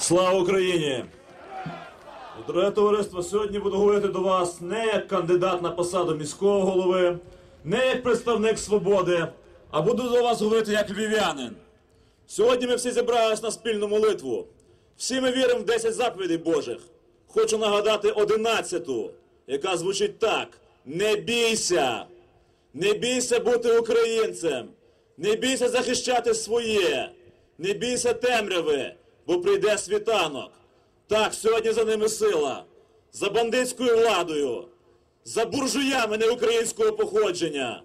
Слава Україні! Дороге товариство, сьогодні буду говорити до вас не як кандидат на посаду міського голови, не як представник свободи, а буду до вас говорити як львів'янин. Сьогодні ми всі зібрались на спільну молитву. Всі ми віримо в 10 заповідей Божих. Хочу нагадати 11-ту, яка звучить так: не бійся, не бійся бути українцем, не бійся захищати своє, не бійся темряви, бо прийде світанок. Так, сьогодні за ними сила, за бандитською владою, за буржуями неукраїнського походження,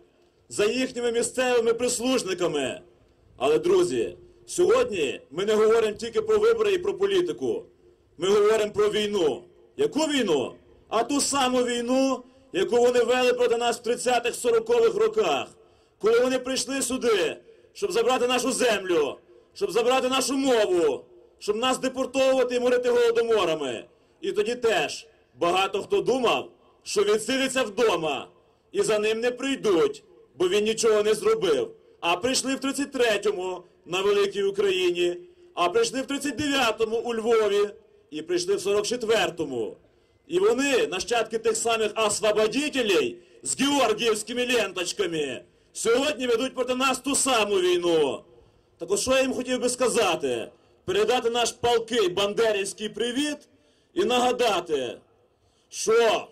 за їхніми місцевими прислужниками. Але, друзі, сьогодні ми не говоримо тільки про вибори і про політику. Ми говоримо про війну. Яку війну? А ту саму війну, яку вони вели проти нас в 30-х 40-х роках, коли вони прийшли сюди, щоб забрати нашу землю, щоб забрати нашу мову, щоб нас депортовувати і морити голодоморами. І тоді теж багато хто думав, що відсидиться вдома і за ним не прийдуть, бо він нічого не зробив. А прийшли в 33-му на великій Україні, а прийшли в 39-му у Львові, і прийшли в 44-му. І вони, нащадки тих самих освободителей з георгіївськими ленточками, сьогодні ведуть проти нас ту саму війну. Так от що я їм хотів би сказати? Передати наш палкий бандерівський привіт і нагадати, що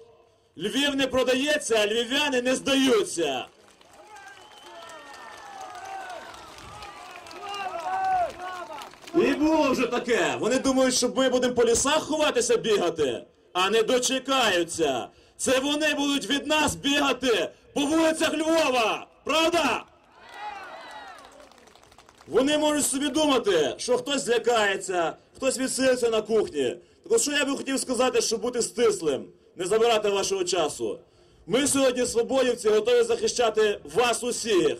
Львів не продається, а львів'яни не здаються. І було вже таке. Вони думають, що ми будемо по лісах ховатися бігати, а не дочекаються. Це вони будуть від нас бігати по вулицях Львова. Правда? Вони можуть собі думати, що хтось злякається, хтось відсилиться на кухні. Так от що я би хотів сказати, щоб бути стислим, не забирати вашого часу. Ми сьогодні, свободівці, готові захищати вас усіх.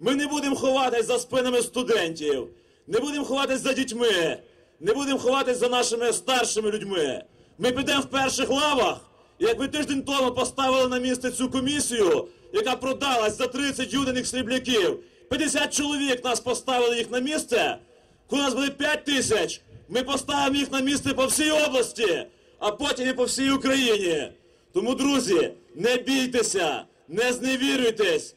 Ми не будемо ховатись за спинами студентів, не будемо ховатись за дітьми, не будемо ховатись за нашими старшими людьми. Ми підемо в перших лавах, і як ви тиждень тому поставили на місце цю комісію, яка продалась за 30 юдених срібляків, 50 чоловік нас поставили їх на місце. Коли нас буде 5 тисяч, ми поставимо їх на місце по всій області, а потім і по всій Україні. Тому, друзі, не бійтеся, не зневірюйтесь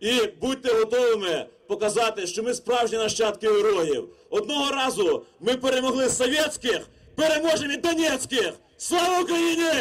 і будьте готовими показати, що ми справжні нащадки героїв. Одного разу ми перемогли совєтських, переможемо і донецьких. Слава Україні!